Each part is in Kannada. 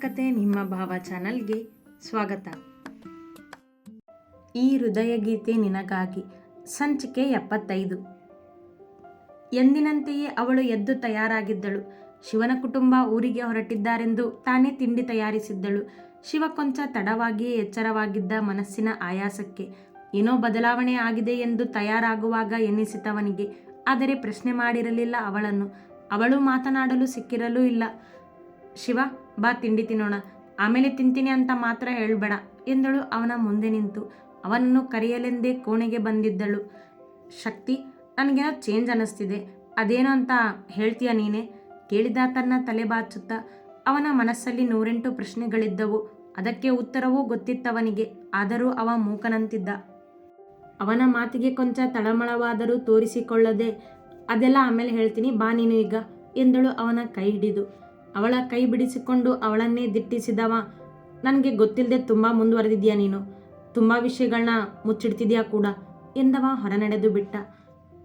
ಕತೆ ನಿಮ್ಮ ಭಾವ ಚಾನಲ್ಗೆ ಸ್ವಾಗತ. ಈ ಹೃದಯ ಗೀತೆ ನಿನಗಾಗಿ ಸಂಚಿಕೆ ಎಪ್ಪತ್ತೈದು. ಎಂದಿನಂತೆಯೇ ಅವಳು ಎದ್ದು ತಯಾರಾಗಿದ್ದಳು. ಶಿವನ ಕುಟುಂಬ ಊರಿಗೆ ಹೊರಟಿದ್ದಾರೆಂದು ತಾನೇ ತಿಂಡಿ ತಯಾರಿಸಿದ್ದಳು. ಶಿವ ಕೊಂಚ ತಡವಾಗಿಯೇ ಎಚ್ಚರವಾಗಿದ್ದ ಮನಸ್ಸಿನ ಆಯಾಸಕ್ಕೆ. ಏನೋ ಬದಲಾವಣೆ ಆಗಿದೆ ಎಂದು ತಯಾರಾಗುವಾಗ ಎನ್ನಿಸಿತವನಿಗೆ. ಆದರೆ ಪ್ರಶ್ನೆ ಮಾಡಿರಲಿಲ್ಲ ಅವಳನ್ನು. ಅವಳು ಮಾತನಾಡಲು ಸಿಕ್ಕಿರಲೂ ಇಲ್ಲ. ಶಿವ ಬಾ ತಿಂಡಿ ತಿನ್ನೋಣ. ಆಮೇಲೆ ತಿಂತೀನಿ ಅಂತ ಮಾತ್ರ ಹೇಳಬೇಡ ಎಂದಳು ಅವನ ಮುಂದೆ ನಿಂತು. ಅವನನ್ನು ಕರೆಯಲೆಂದೇ ಕೋಣೆಗೆ ಬಂದಿದ್ದಳು. ಶಕ್ತಿ, ನನಗೇನೋ ಚೇಂಜ್ ಅನ್ನಿಸ್ತಿದೆ ಅದೇನೋ ಅಂತ ಹೇಳ್ತೀಯ ನೀನೇ? ಕೇಳಿದ ತನ್ನ ತಲೆ ಬಾಚುತ್ತಾ, ಅವನ ಮನಸ್ಸಲ್ಲಿ ನೂರೆಂಟು ಪ್ರಶ್ನೆಗಳಿದ್ದವು. ಅದಕ್ಕೆ ಉತ್ತರವೂ ಗೊತ್ತಿತ್ತವನಿಗೆ. ಆದರೂ ಅವ ಮೂಕನಂತಿದ್ದ. ಅವನ ಮಾತಿಗೆ ಕೊಂಚ ತಳಮಳವಾದರೂ ತೋರಿಸಿಕೊಳ್ಳದೆ, ಅದೆಲ್ಲ ಆಮೇಲೆ ಹೇಳ್ತೀನಿ, ಬಾ ನೀನು ಈಗ ಎಂದಳು ಅವನ ಕೈ ಹಿಡಿದು. ಅವಳ ಕೈ ಬಿಡಿಸಿಕೊಂಡು ಅವಳನ್ನೇ ದಿಟ್ಟಿಸಿದವ. ನನಗೆ ಗೊತ್ತಿಲ್ಲದೆ ತುಂಬ ಮುಂದುವರೆದಿದ್ಯಾ ನೀನು? ತುಂಬ ವಿಷಯಗಳನ್ನ ಮುಚ್ಚಿಡ್ತಿದ್ಯಾ ಕೂಡ? ಎಂದವ ಹೊರನಡೆದು ಬಿಟ್ಟ.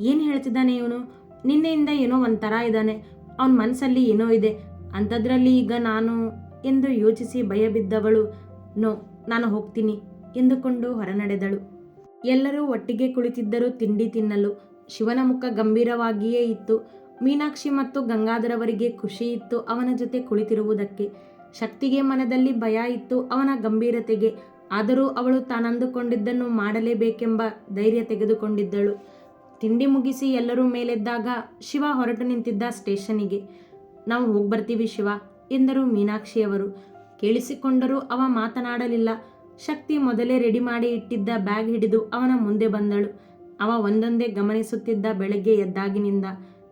ಏನು ಹೇಳ್ತಿದ್ದಾನೆ ಇವನು? ನಿನ್ನೆಯಿಂದ ಏನೋ ಒಂಥರ ಇದ್ದಾನೆ. ಅವನ ಮನಸ್ಸಲ್ಲಿ ಏನೋ ಇದೆ. ಅಂಥದ್ರಲ್ಲಿ ಈಗ ನಾನು ಎಂದು ಯೋಚಿಸಿ ಭಯಬಿದ್ದವಳು ನೋ, ನಾನು ಹೋಗ್ತೀನಿ ಎಂದುಕೊಂಡು ಹೊರನಡೆದಳು. ಎಲ್ಲರೂ ಒಟ್ಟಿಗೆ ಕುಳಿತಿದ್ದರು ತಿಂಡಿ ತಿನ್ನಲು. ಶಿವನ ಮುಖ ಗಂಭೀರವಾಗಿಯೇ ಇತ್ತು. ಮೀನಾಕ್ಷಿ ಮತ್ತು ಗಂಗಾಧರವರಿಗೆ ಖುಷಿ ಇತ್ತು ಅವನ ಜೊತೆ ಕುಳಿತಿರುವುದಕ್ಕೆ. ಶಕ್ತಿಗೆ ಮನದಲ್ಲಿ ಭಯ ಇತ್ತು ಅವನ ಗಂಭೀರತೆಗೆ. ಆದರೂ ಅವಳು ತಾನಂದುಕೊಂಡಿದ್ದನ್ನು ಮಾಡಲೇಬೇಕೆಂಬ ಧೈರ್ಯ ತೆಗೆದುಕೊಂಡಿದ್ದಳು. ತಿಂಡಿ ಮುಗಿಸಿ ಎಲ್ಲರೂ ಮೇಲೆದ್ದಾಗ ಶಿವ ಹೊರಟು ನಿಂತಿದ್ದ ಸ್ಟೇಷನಿಗೆ. ನಾವು ಹೋಗ್ಬರ್ತೀವಿ ಶಿವ, ಎಂದರು ಮೀನಾಕ್ಷಿಯವರು. ಕೇಳಿಸಿಕೊಂಡರೂ ಅವ ಮಾತನಾಡಲಿಲ್ಲ. ಶಕ್ತಿ ಮೊದಲೇ ರೆಡಿ ಮಾಡಿ ಇಟ್ಟಿದ್ದ ಬ್ಯಾಗ್ ಹಿಡಿದು ಅವನ ಮುಂದೆ ಬಂದಳು. ಅವ ಒಂದೊಂದೇ ಗಮನಿಸುತ್ತಿದ್ದ ಬೆಳಗ್ಗೆ ಎದ್ದಾಗಿನಿಂದ.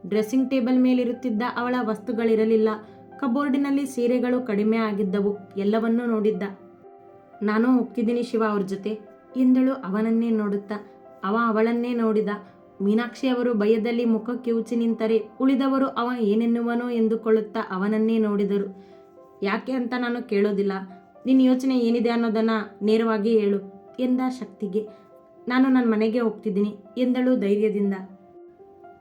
ಡ್ರೆಸ್ಸಿಂಗ್ ಟೇಬಲ್ ಮೇಲಿರುತ್ತಿದ್ದ ಅವಳ ವಸ್ತುಗಳಿರಲಿಲ್ಲ. ಕಬೋರ್ಡಿನಲ್ಲಿ ಸೀರೆಗಳು ಕಡಿಮೆ ಆಗಿದ್ದವು. ಎಲ್ಲವನ್ನೂ ನೋಡಿದ್ದ. ನಾನು ಹೋಗ್ತಿದ್ದೀನಿ ಶಿವ ಅವ್ರ ಜೊತೆ, ಎಂದಳು ಅವನನ್ನೇ ನೋಡುತ್ತಾ. ಅವ ಅವಳನ್ನೇ ನೋಡಿದ. ಮೀನಾಕ್ಷಿ ಅವರು ಭಯದಲ್ಲಿ ಮುಖ ಕಿವುಚಿ ನಿಂತರೆ ಉಳಿದವರು ಅವ ಏನೆನ್ನುವನೋ ಎಂದುಕೊಳ್ಳುತ್ತಾ ಅವನನ್ನೇ ನೋಡಿದರು. ಯಾಕೆ ಅಂತ ನಾನು ಕೇಳೋದಿಲ್ಲ. ನಿನ್ನ ಯೋಚನೆ ಏನಿದೆ ಅನ್ನೋದನ್ನ ನೇರವಾಗಿ ಹೇಳು, ಎಂದ ಶಕ್ತಿಗೆ. ನಾನು ನನ್ನ ಮನೆಗೆ ಹೋಗ್ತಿದ್ದೀನಿ, ಎಂದಳು ಧೈರ್ಯದಿಂದ.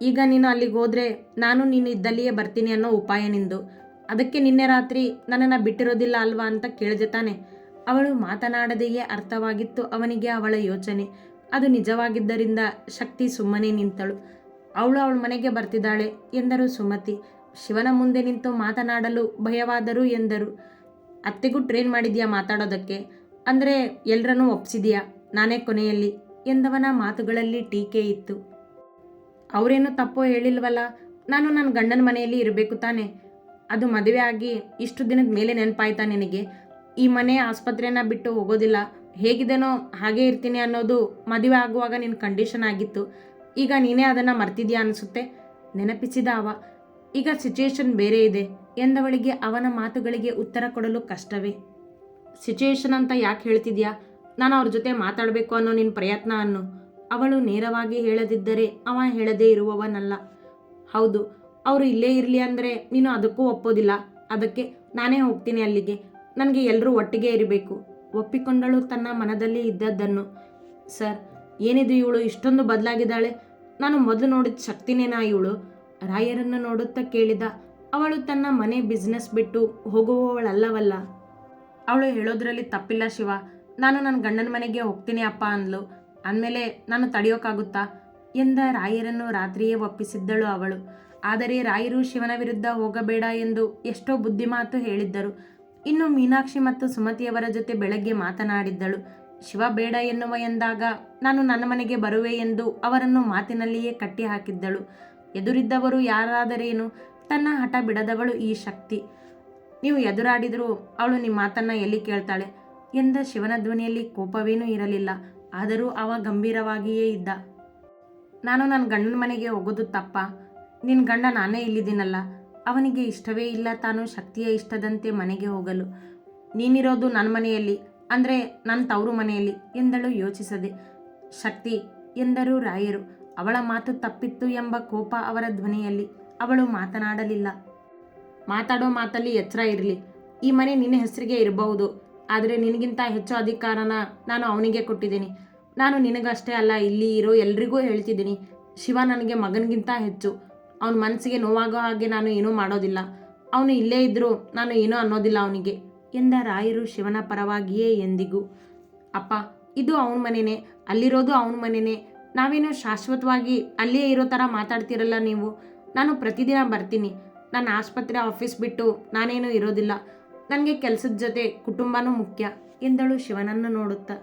ಈಗ ನೀನು ಅಲ್ಲಿಗೆ ಹೋದ್ರೆ ನಾನು ನೀನು ಇದ್ದಲ್ಲಿಯೇ ಬರ್ತೀನಿ ಅನ್ನೋ ಉಪಾಯ ನಿಂದು. ಅದಕ್ಕೆ ನಿನ್ನೆ ರಾತ್ರಿ ನನ್ನನ್ನು ಬಿಟ್ಟಿರೋದಿಲ್ಲ ಅಲ್ವಾ ಅಂತ ಕೇಳಿದೆ ತಾನೆ. ಅವಳು ಮಾತನಾಡದೆಯೇ ಅರ್ಥವಾಗಿತ್ತು ಅವನಿಗೆ ಅವಳ ಯೋಚನೆ. ಅದು ನಿಜವಾಗಿದ್ದರಿಂದ ಶಕ್ತಿ ಸುಮ್ಮನೆ ನಿಂತಳು. ಅವಳು ಅವಳ ಮನೆಗೆ ಬರ್ತಿದ್ದಾಳೆ ಎಂದರು ಸುಮತಿ. ಶಿವನ ಮುಂದೆ ನಿಂತು ಮಾತನಾಡಲು ಭಯವಾದರು ಎಂದರು. ಅತ್ತೆಗೂ ಟ್ರೈನ್ ಮಾಡಿದ್ಯಾ ಮಾತಾಡೋದಕ್ಕೆ? ಅಂದರೆ ಎಲ್ಲರನ್ನೂ ಒಪ್ಪಿಸಿದೀಯಾ ನಾನೇ ಕೊನೆಯಲ್ಲಿ ಎಂದವನ ಮಾತುಗಳಲ್ಲಿ ಟೀಕೆ ಇತ್ತು. ಅವರೇನು ತಪ್ಪೋ ಹೇಳಿಲ್ವಲ್ಲ? ನಾನು ನನ್ನ ಗಂಡನ ಮನೆಯಲ್ಲಿ ಇರಬೇಕು ತಾನೆ. ಅದು ಮದುವೆ ಆಗಿ ಇಷ್ಟು ದಿನದ ಮೇಲೆ ನೆನಪಾಯ್ತಾ ನಿನಗೆ? ಈ ಮನೆ ಆಸ್ಪತ್ರೆನ ಬಿಟ್ಟು ಹೋಗೋದಿಲ್ಲ. ಹೇಗಿದೆನೋ ಹಾಗೆ ಇರ್ತೀನಿ ಅನ್ನೋದು ಮದುವೆ ಆಗುವಾಗ ನಿನ್ನ ಕಂಡೀಷನ್ ಆಗಿತ್ತು. ಈಗ ನೀನೇ ಅದನ್ನು ಮರ್ತಿದ್ಯಾ ಅನಿಸುತ್ತೆ? ನೆನಪಿಸಿದ ಅವ. ಈಗ ಸಿಚುಯೇಷನ್ ಬೇರೆ ಇದೆ. ಎಂದವಳಿಗೆ ಅವನ ಮಾತುಗಳಿಗೆ ಉತ್ತರ ಕೊಡಲು ಕಷ್ಟವೇ. ಸಿಚುಯೇಷನ್ ಅಂತ ಯಾಕೆ ಹೇಳ್ತಿದ್ಯಾ? ನಾನು ಅವ್ರ ಜೊತೆ ಮಾತಾಡಬೇಕು ಅನ್ನೋ ನಿನ್ನ ಪ್ರಯತ್ನ ಅನ್ನು. ಅವಳು ನೇರವಾಗಿ ಹೇಳದಿದ್ದರೆ ಅವ ಹೇಳದೇ ಇರುವವನಲ್ಲ. ಹೌದು, ಅವರು ಇಲ್ಲೇ ಇರಲಿ ಅಂದರೆ ನೀನು ಅದಕ್ಕೂ ಒಪ್ಪೋದಿಲ್ಲ. ಅದಕ್ಕೆ ನಾನೇ ಹೋಗ್ತೀನಿ ಅಲ್ಲಿಗೆ. ನನಗೆ ಎಲ್ಲರೂ ಒಟ್ಟಿಗೆ ಇರಬೇಕು. ಒಪ್ಪಿಕೊಂಡಳು ತನ್ನ ಮನದಲ್ಲಿ ಇದ್ದದ್ದನ್ನು. ಸರ್, ಏನಿದು ಇವಳು? ಇಷ್ಟೊಂದು ಬದಲಾಗಿದ್ದಾಳೆ. ನಾನು ಮೊದಲು ನೋಡಿದ ಶಕ್ತಿನೇನಾ ಇವಳು? ರಾಯರನ್ನು ನೋಡುತ್ತಾ ಕೇಳಿದ, ಅವಳು ತನ್ನ ಮನೆ ಬಿಸ್ನೆಸ್ ಬಿಟ್ಟು ಹೋಗುವವಳಲ್ಲವಲ್ಲ. ಅವಳು ಹೇಳೋದ್ರಲ್ಲಿ ತಪ್ಪಿಲ್ಲ ಶಿವ. ನಾನು ನನ್ನ ಗಂಡನ ಮನೆಗೆ ಹೋಗ್ತೀನಿ ಅಪ್ಪ ಅಂದ್ಲು. ಅಂದಮೇಲೆ ನಾನು ತಡೆಯೋಕ್ಕಾಗುತ್ತಾ ಎಂದ ರಾಯರನ್ನು ರಾತ್ರಿಯೇ ಒಪ್ಪಿಸಿದ್ದಳು ಅವಳು. ಆದರೆ ರಾಯರು ಶಿವನ ವಿರುದ್ಧ ಹೋಗಬೇಡ ಎಂದು ಎಷ್ಟೋ ಬುದ್ಧಿಮಾತು ಹೇಳಿದ್ದರು. ಇನ್ನು ಮೀನಾಕ್ಷಿ ಮತ್ತು ಸುಮತಿಯವರ ಜೊತೆ ಬೆಳಗ್ಗೆ ಮಾತನಾಡಿದ್ದಳು. ಶಿವ ಬೇಡ ಎನ್ನುವ ಎಂದಾಗ ನಾನು ನನ್ನ ಮನೆಗೆ ಬರುವೆ ಎಂದು ಅವರನ್ನು ಮಾತಿನಲ್ಲಿಯೇ ಕಟ್ಟಿ ಹಾಕಿದ್ದಳು ಎದುರಿದ್ದವರು ಯಾರಾದರೇನು? ತನ್ನ ಹಠ ಬಿಡದವಳು ಈ ಶಕ್ತಿ. ನೀವು ಎದುರಾಡಿದರೂ ಅವಳು ನಿಮ್ಮ ಮಾತನ್ನ ಎಲ್ಲಿ ಕೇಳ್ತಾಳೆ? ಎಂದ ಶಿವನ ಧ್ವನಿಯಲ್ಲಿ ಕೋಪವೇನೂ ಇರಲಿಲ್ಲ. ಆದರೂ ಅವ ಗಂಭೀರವಾಗಿಯೇ ಇದ್ದ. ನಾನು ನನ್ನ ಗಂಡನ ಮನೆಗೆ ಹೋಗೋದು ತಪ್ಪ. ನಿನ್ನ ಗಂಡ ನಾನೇ ಇಲ್ಲಿದ್ದೀನಲ್ಲ. ಅವನಿಗೆ ಇಷ್ಟವೇ ಇಲ್ಲ ತಾನು ಶಕ್ತಿಯ ಇಷ್ಟದಂತೆ ಮನೆಗೆ ಹೋಗಲು. ನೀನಿರೋದು ನನ್ನ ಮನೆಯಲ್ಲಿ, ಅಂದರೆ ನನ್ನ ತವರು ಮನೆಯಲ್ಲಿ ಎಂದಳು ಯೋಚಿಸದೆ. ಶಕ್ತಿ ಎಂದರು ರಾಯರು, ಅವಳ ಮಾತು ತಪ್ಪಿತ್ತು ಎಂಬ ಕೋಪ ಅವರ ಧ್ವನಿಯಲ್ಲಿ. ಅವಳು ಮಾತನಾಡಲಿಲ್ಲ. ಮಾತಾಡೋ ಮಾತಲ್ಲಿ ಎಚ್ಚರ ಇರಲಿ. ಈ ಮನೆ ನಿನ್ನ ಹೆಸರಿಗೆ ಇರಬಹುದು. ಆದರೆ ನಿನಗಿಂತ ಹೆಚ್ಚು ಅಧಿಕಾರನ ನಾನು ಅವನಿಗೆ ಕೊಟ್ಟಿದ್ದೀನಿ. ನಾನು ನಿನಗಷ್ಟೇ ಅಲ್ಲ, ಇಲ್ಲಿ ಇರೋ ಎಲ್ರಿಗೂ ಹೇಳ್ತಿದ್ದೀನಿ. ಶಿವ ನನಗೆ ಮಗನಿಗಿಂತ ಹೆಚ್ಚು. ಅವನ ಮನಸ್ಸಿಗೆ ನೋವಾಗೋ ಹಾಗೆ ನಾನು ಏನೂ ಮಾಡೋದಿಲ್ಲ. ಅವನು ಇಲ್ಲೇ ಇದ್ದರೂ ನಾನು ಏನೂ ಅನ್ನೋದಿಲ್ಲ ಅವನಿಗೆ. ಎಂದ ರಾಯರು ಶಿವನ ಪರವಾಗಿಯೇ ಎಂದಿಗೂ. ಅಪ್ಪ, ಇದು ಅವನ ಮನೆನೇ. ಅಲ್ಲಿರೋದು ಅವನ ಮನೆನೇ. ನಾವೇನು ಶಾಶ್ವತವಾಗಿ ಅಲ್ಲಿಯೇ ಇರೋ ಥರ ಮಾತಾಡ್ತಿರಲ್ಲ ನೀವು. ನಾನು ಪ್ರತಿದಿನ ಬರ್ತೀನಿ. ನನ್ನ ಆಸ್ಪತ್ರೆ ಆಫೀಸ್ ಬಿಟ್ಟು ನಾನೇನು ಇರೋದಿಲ್ಲ. ನನಗೆ ಕೆಲಸದ ಜೊತೆ ಕುಟುಂಬನೂ ಮುಖ್ಯ. ಎಂದಳು ಶಿವನನ್ನು ನೋಡುತ್ತಾ.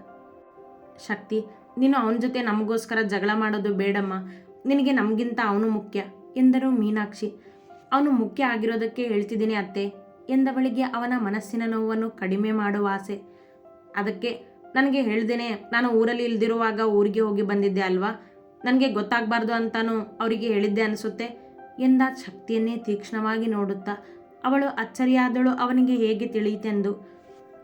ಶಕ್ತಿ, ನೀನು ಅವನ ಜೊತೆ ನಮಗೋಸ್ಕರ ಜಗಳ ಮಾಡೋದು ಬೇಡಮ್ಮ. ನಿನಗೆ ನಮಗಿಂತ ಅವನು ಮುಖ್ಯ ಎಂದರು ಮೀನಾಕ್ಷಿ. ಅವನು ಮುಖ್ಯ ಆಗಿರೋದಕ್ಕೆ ಹೇಳ್ತಿದ್ದೀನಿ ಅತ್ತೆ, ಎಂದವಳಿಗೆ ಅವನ ಮನಸ್ಸಿನ ನೋವನ್ನು ಕಡಿಮೆ ಮಾಡುವ ಆಸೆ. ಅದಕ್ಕೆ ನನಗೆ ಹೇಳ್ದೇನೆ, ನಾನು ಊರಲ್ಲಿ ಇಲ್ದಿರುವಾಗ ಊರಿಗೆ ಹೋಗಿ ಬಂದಿದ್ದೆ ಅಲ್ವಾ? ನನಗೆ ಗೊತ್ತಾಗಬಾರ್ದು ಅಂತಾನು ಅವರಿಗೆ ಹೇಳಿದ್ದೆ ಅನಿಸುತ್ತೆ, ಎಂದ ಶಕ್ತಿಯನ್ನೇ ತೀಕ್ಷ್ಣವಾಗಿ ನೋಡುತ್ತಾ. ಅವಳು ಅಚ್ಚರಿಯಾದಳು, ಅವನಿಗೆ ಹೇಗೆ ತಿಳಿಯಿತೆಂದು.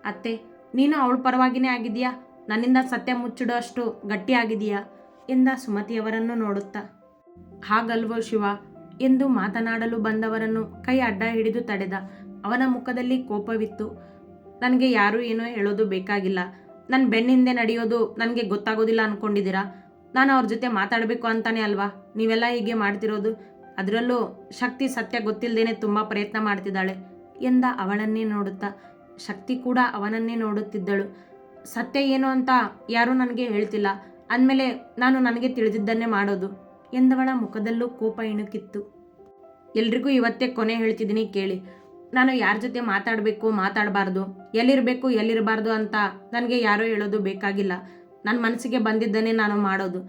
ಅತ್ತೆ, ನೀನು ಅವಳ ಪರವಾಗಿನೇ ಆಗಿದೆಯಾ ನನ್ನಿಂದ ಸತ್ಯ ಮುಚ್ಚಿಡೋ ಅಷ್ಟು ಗಟ್ಟಿಯಾಗಿದೆಯಾ ಎಂದ ಸುಮತಿಯವರನ್ನು ನೋಡುತ್ತಾ. ಹಾಗಲ್ವೋ ಶಿವ, ಎಂದು ಮಾತನಾಡಲು ಬಂದವರನ್ನು ಕೈ ಅಡ್ಡ ಹಿಡಿದು ತಡೆದ. ಅವನ ಮುಖದಲ್ಲಿ ಕೋಪವಿತ್ತು. ನನಗೆ ಯಾರೂ ಏನೋ ಹೇಳೋದು ಬೇಕಾಗಿಲ್ಲ. ನನ್ನ ಬೆನ್ನಿಂದೆ ನಡೆಯೋದು ನನಗೆ ಗೊತ್ತಾಗೋದಿಲ್ಲ ಅಂದ್ಕೊಂಡಿದ್ದೀರಾ ನಾನು ಅವ್ರ ಜೊತೆ ಮಾತಾಡಬೇಕು ಅಂತಾನೆ ಅಲ್ವಾ? ನೀವೆಲ್ಲ ಹೀಗೆ ಮಾಡ್ತಿರೋದು? ಅದರಲ್ಲೂ ಶಕ್ತಿ ಸತ್ಯ ಗೊತ್ತಿಲ್ಲದೇನೆ ತುಂಬ ಪ್ರಯತ್ನ ಮಾಡ್ತಿದ್ದಾಳೆ ಎಂದ ಅವಳನ್ನೇ ನೋಡುತ್ತಾ. ಶಕ್ತಿ ಕೂಡ ಅವನನ್ನೇ ನೋಡುತ್ತಿದ್ದಳು. ಸತ್ಯ ಏನು ಅಂತ ಯಾರೂ ನನಗೆ ಹೇಳ್ತಿಲ್ಲ. ಅಂದಮೇಲೆ ನಾನು ನನಗೆ ತಿಳಿದಿದ್ದನ್ನೇ ಮಾಡೋದು ಎಂದವಳ ಮುಖದಲ್ಲೂ ಕೋಪ ಇಣುಕಿತ್ತು. ಎಲ್ರಿಗೂ ಇವತ್ತೇ ಕೊನೆ ಹೇಳ್ತಿದ್ದೀನಿ ಕೇಳಿ. ನಾನು ಯಾರ ಜೊತೆ ಮಾತಾಡಬೇಕು, ಮಾತಾಡಬಾರ್ದು, ಎಲ್ಲಿರಬೇಕು, ಎಲ್ಲಿರಬಾರ್ದು ಅಂತ ನನಗೆ ಯಾರೋ ಹೇಳೋದು ಬೇಕಾಗಿಲ್ಲ. ನನ್ನ ಮನಸ್ಸಿಗೆ ಬಂದಿದ್ದನ್ನೇ ನಾನು ಮಾಡೋದು.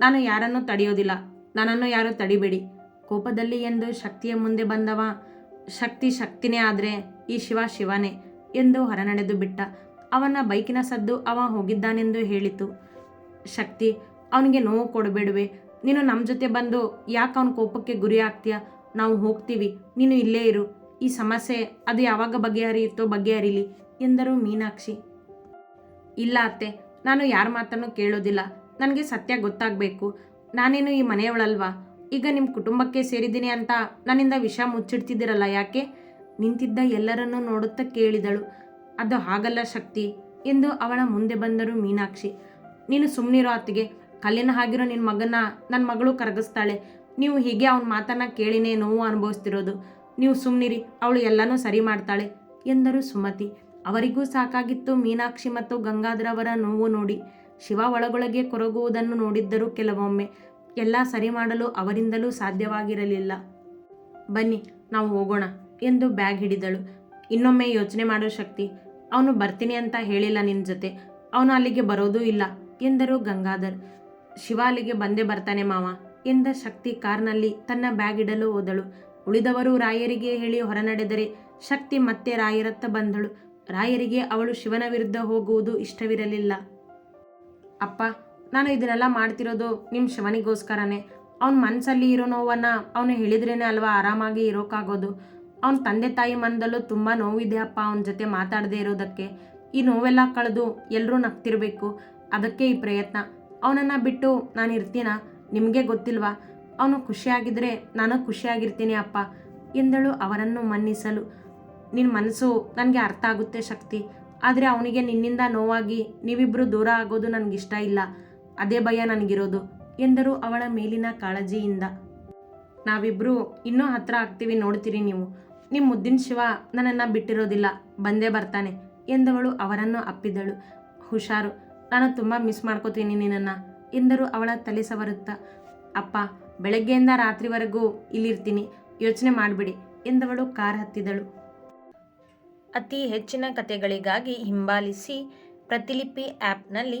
ನಾನು ಯಾರನ್ನೂ ತಡೆಯೋದಿಲ್ಲ. ನನ್ನನ್ನು ಯಾರೂ ತಡಿಬೇಡಿ. ಕೋಪದಲ್ಲಿ ಎಂದು ಶಕ್ತಿಯ ಮುಂದೆ ಬಂದವ. ಶಕ್ತಿ ಶಕ್ತಿನೇ ಆದರೆ ಈ ಶಿವ ಶಿವನೇ ಎಂದು ಹೊರನಡೆದು ಬಿಟ್ಟ. ಅವನ ಬೈಕಿನ ಸದ್ದು ಅವ ಹೋಗಿದ್ದಾನೆಂದು ಹೇಳಿತು. ಶಕ್ತಿ, ಅವನಿಗೆ ನೋವು ಕೊಡಬೇಡುವೆ. ನೀನು ನಮ್ಮ ಜೊತೆ ಬಂದು ಯಾಕೆ ಅವನ ಕೋಪಕ್ಕೆ ಗುರಿ ಆಗ್ತೀಯ ನಾವು ಹೋಗ್ತೀವಿ. ನೀನು ಇಲ್ಲೇ ಇರು. ಈ ಸಮಸ್ಯೆ ಅದು ಯಾವಾಗ ಬಗೆಹರಿಯುತ್ತೋ ಬಗೆಹರಿಲಿ ಎಂದರು ಮೀನಾಕ್ಷಿ. ಇಲ್ಲ ಅತ್ತೆ, ನಾನು ಯಾರ ಮಾತನ್ನು ಕೇಳೋದಿಲ್ಲ. ನನಗೆ ಸತ್ಯ ಗೊತ್ತಾಗಬೇಕು. ನಾನೇನು ಈ ಮನೆಯವಳಲ್ವಾ? ಈಗ ನಿಮ್ಮ ಕುಟುಂಬಕ್ಕೆ ಸೇರಿದ್ದೀನಿ ಅಂತ ನನ್ನಿಂದ ವಿಷ ಮುಚ್ಚಿಡ್ತಿದ್ದೀರಲ್ಲ ಯಾಕೆ? ನಿಂತಿದ್ದ ಎಲ್ಲರನ್ನೂ ನೋಡುತ್ತಾ ಕೇಳಿದಳು. ಅದು ಹಾಗಲ್ಲ ಶಕ್ತಿ ಎಂದು ಅವಳ ಮುಂದೆ ಬಂದರು ಮೀನಾಕ್ಷಿ. ನೀನು ಸುಮ್ಮನಿರೋ ಅತ್ತಿಗೆ. ಕಲ್ಲಿನ ಹಾಗಿರೋ ನಿನ್ನ ಮಗನ ನನ್ನ ಮಗಳು ಕರಗಿಸ್ತಾಳೆ. ನೀವು ಹೀಗೆ ಅವನ ಮಾತನ್ನ ಕೇಳಿನೇ ನೋವು ಅನುಭವಿಸ್ತಿರೋದು. ನೀವು ಸುಮ್ಮನಿರಿ ಅವಳು ಎಲ್ಲನೂ ಸರಿ ಮಾಡ್ತಾಳೆ ಎಂದರು ಸುಮತಿ. ಅವರಿಗೂ ಸಾಕಾಗಿತ್ತು ಮೀನಾಕ್ಷಿ ಮತ್ತು ಗಂಗಾಧರವರ ನೋವು ನೋಡಿ. ಶಿವ ಒಳಗೊಳಗೆ ಕೊರಗುವುದನ್ನು ನೋಡಿದ್ದರು ಕೆಲವೊಮ್ಮೆ. ಎಲ್ಲ ಸರಿ ಮಾಡಲು ಅವರಿಂದಲೂ ಸಾಧ್ಯವಾಗಿರಲಿಲ್ಲ. ಬನ್ನಿ, ನಾವು ಹೋಗೋಣ ಎಂದು ಬ್ಯಾಗ್ ಹಿಡಿದಳು. ಇನ್ನೊಮ್ಮೆ ಯೋಚನೆ ಮಾಡೋ ಶಕ್ತಿ, ಅವನು ಬರ್ತೀನಿ ಅಂತ ಹೇಳಿಲ್ಲ ನಿನ್ನ ಜೊತೆ. ಅವನು ಅಲ್ಲಿಗೆ ಬರೋದೂ ಇಲ್ಲ ಎಂದರು ಗಂಗಾಧರ್. ಶಿವ ಅಲ್ಲಿಗೆ ಬಂದೇ ಬರ್ತಾನೆ ಮಾವ ಎಂದ ಶಕ್ತಿ ಕಾರ್ನಲ್ಲಿ ತನ್ನ ಬ್ಯಾಗ್ ಇಡಲು ಹೋದಳು. ಉಳಿದವರು ರಾಯರಿಗೆ ಹೇಳಿ ಹೊರನಡೆದರೆ ಶಕ್ತಿ ಮತ್ತೆ ರಾಯರತ್ತ ಬಂದಳು. ರಾಯರಿಗೆ ಅವಳು ಶಿವನ ವಿರುದ್ಧ ಹೋಗುವುದು ಇಷ್ಟವಿರಲಿಲ್ಲ. ಅಪ್ಪ ನಾನು ಇದನ್ನೆಲ್ಲ ಮಾಡ್ತಿರೋದು ನಿಮ್ಮ ಶಿವನಿಗೋಸ್ಕರನೇ. ಅವ್ನ ಮನಸ್ಸಲ್ಲಿ ಇರೋ ನೋವನ್ನು ಅವನು ಹೇಳಿದ್ರೇನೆ ಅಲ್ವಾ ಆರಾಮಾಗಿ ಇರೋಕ್ಕಾಗೋದು ಅವ್ನ ತಂದೆ ತಾಯಿ ಮನದಲ್ಲೂ ತುಂಬ ನೋವಿದೆ ಅಪ್ಪ ಅವನ ಜೊತೆ ಮಾತಾಡದೇ ಇರೋದಕ್ಕೆ. ಈ ನೋವೆಲ್ಲ ಕಳೆದು ಎಲ್ಲರೂ ನಗ್ತಿರಬೇಕು. ಅದಕ್ಕೆ ಈ ಪ್ರಯತ್ನ. ಅವನನ್ನು ಬಿಟ್ಟು ನಾನು ಇರ್ತೀನ? ನಿಮಗೆ ಗೊತ್ತಿಲ್ವಾ? ಅವನು ಖುಷಿಯಾಗಿದ್ದರೆ ನಾನು ಖುಷಿಯಾಗಿರ್ತೀನಿ ಅಪ್ಪ ಎಂದಳು ಅವರನ್ನು ಮನ್ನಿಸಲು. ನಿನ್ನ ಮನಸ್ಸು ನನಗೆ ಅರ್ಥ ಆಗುತ್ತೆ ಶಕ್ತಿ. ಆದರೆ ಅವನಿಗೆ ನಿನ್ನಿಂದ ನೋವಾಗಿ ನೀವಿಬ್ಬರು ದೂರ ಆಗೋದು ನನಗಿಷ್ಟ ಇಲ್ಲ. ಅದೇ ಭಯ ನನಗಿರೋದು ಎಂದರು ಅವಳ ಮೇಲಿನ ಕಾಳಜಿಯಿಂದ. ನಾವಿಬ್ಬರು ಇನ್ನೂ ಹತ್ರ ಆಗ್ತೀವಿ ನೋಡ್ತೀರಿ ನೀವು. ನಿಮ್ಮ ಮುದ್ದಿನ ಶಿವ ನನ್ನನ್ನು ಬಿಟ್ಟಿರೋದಿಲ್ಲ, ಬಂದೇ ಬರ್ತಾನೆ ಎಂದವಳು ಅವರನ್ನು ಅಪ್ಪಿದಳು. ಹುಷಾರು, ನಾನು ತುಂಬ ಮಿಸ್ ಮಾಡ್ಕೋತೀನಿ ನಿನ್ನನ್ನು ಎಂದರು ಅವಳ ತಲೆ ಸವರುತ್ತಾ. ಅಪ್ಪ, ಬೆಳಗ್ಗೆಯಿಂದ ರಾತ್ರಿವರೆಗೂ ಇಲ್ಲಿರ್ತೀನಿ, ಯೋಚನೆ ಮಾಡಿಬಿಡಿ ಎಂದವಳು ಕಾರ್ ಹತ್ತಿದಳು. ಅತಿ ಹೆಚ್ಚಿನ ಕಥೆಗಳಿಗಾಗಿ ಹಿಂಬಾಲಿಸಿ ಪ್ರತಿಲಿಪಿ ಆ್ಯಪ್ನಲ್ಲಿ